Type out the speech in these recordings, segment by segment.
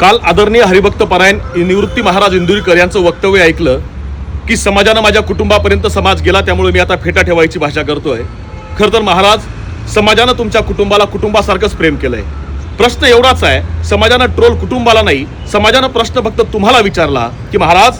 काल आदरणीय हरिभक्त परायण निवृत्ती महाराज इंदुरीकर यांचं वक्तव्य ऐकलं की समाजानं माझ्या कुटुंबापर्यंत समाज गेला त्यामुळे मी आता फेटा ठेवायची भाषा करतो आहे खरं तर महाराज समाजानं तुमच्या कुटुंबाला कुटुंबासारखंच प्रेम केलं आहे प्रश्न एवढाच आहे समाजानं ट्रोल कुटुंबाला नाही समाजानं प्रश्न फक्त तुम्हाला विचारला की महाराज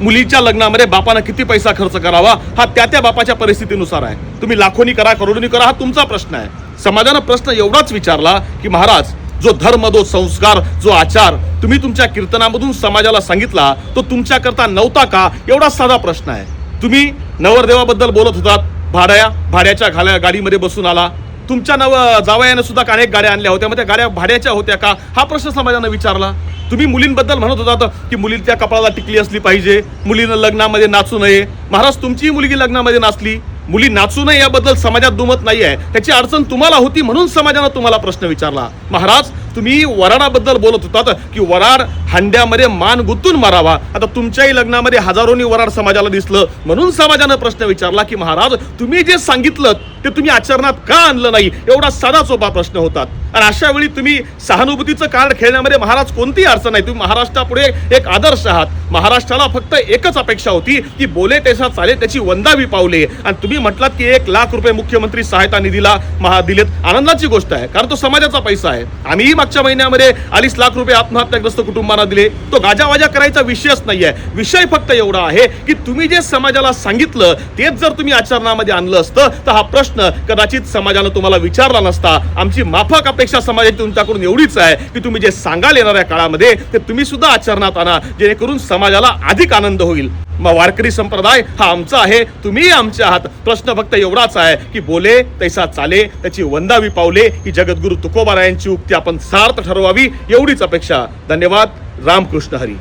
मुलीच्या लग्नामध्ये बापानं किती पैसा खर्च करावा? हा त्या त्या बापाच्या परिस्थितीनुसार आहे. तुम्ही लाखोनी करा करोडोनी करा हा तुमचा प्रश्न आहे. समाजानं प्रश्न एवढाच विचारला की महाराज जो धर्म जो संस्कार जो आचार तुम्ही तुमच्या कीर्तनामधून समाजाला सांगितला तो तुमच्याकरता नव्हता का? एवढा साधा प्रश्न आहे. तुम्ही नवरदेवाबद्दल बोलत होतात भाड्या भाड्याच्या घाल्या गाडीमध्ये बसून आला. तुमच्या नव जावयाने सुद्धा अनेक गाड्या आणल्या होत्या मग त्या गाड्या भाड्याच्या होत्या का? हा प्रश्न समाजानं विचारला. तुम्ही मुलींबद्दल म्हणत होता की मुली त्या कपाळाला टिकली असली पाहिजे मुलीनं लग्नामध्ये नाचू नये. महाराज तुमचीही मुलगी लग्नामध्ये नाचली. मुली नाचू नये याबद्दल समाजात दुमत नाही आहे त्याची अडचण तुम्हाला होती म्हणून समाजानं तुम्हाला प्रश्न विचारला. महाराज तुम्ही वराडाबद्दल बोलत होतात की वराड हांड्यामध्ये मान गुंतून मारावा. आता तुमच्याही लग्नामध्ये हजारोनी वराड समाजाला दिसलं म्हणून समाजानं प्रश्न विचारला की महाराज तुम्ही जे सांगितलं ते तुम्ही आचरणात का आणलं नाही? एवढा साधा सोपा प्रश्न होतात आणि अशा वेळी तुम्ही सहानुभूतीचं कार्ड खेळण्यामध्ये महाराज कोणतीही अडचण नाही. तुम्ही महाराष्ट्रापुढे एक आदर्श आहात. महाराष्ट्राला फक्त एकच अपेक्षा होती की बोले तेसा चाले त्याची वंदावी पावले. आणि तुम्ही म्हटलात की एक लाख रुपये मुख्यमंत्री सहायता निधीला महा दिलेत. आनंदाची गोष्ट आहे कारण तो समाजाचा पैसा आहे. आम्हीही मागच्या महिन्यामध्ये अडीच लाख रुपये आत्महत्याग्रस्त कुटुंबांना दिले. तो गाजावाजा करायचा विषयच नाहीये. विषय फक्त एवढा आहे की तुम्ही जे समाजाला सांगितलं तेच जर तुम्ही आचरणामध्ये आणलं असतं तर हा प्रश्न कदाचित समाजानं तुम्हाला विचारला नसता. आमची माफक अपेक्षा समाजाची तुमच्याकडून एवढीच आहे की तुम्ही जे सांगाल येणाऱ्या काळामध्ये ते तुम्ही सुद्धा आचरणात आणा जेणेकरून समाजाला अधिक आनंद होईल. मग वारकरी संप्रदाय हा आमचा आहे तुम्ही आमचे आहात. प्रश्न फक्त एवढाच आहे की बोले तैसा चाले त्याची वंदावी पावले ही जगद्गुरु तुकोबारायांची उक्ती आपण सार्थ ठरवावी एवढीच अपेक्षा. धन्यवाद. रामकृष्ण हरी.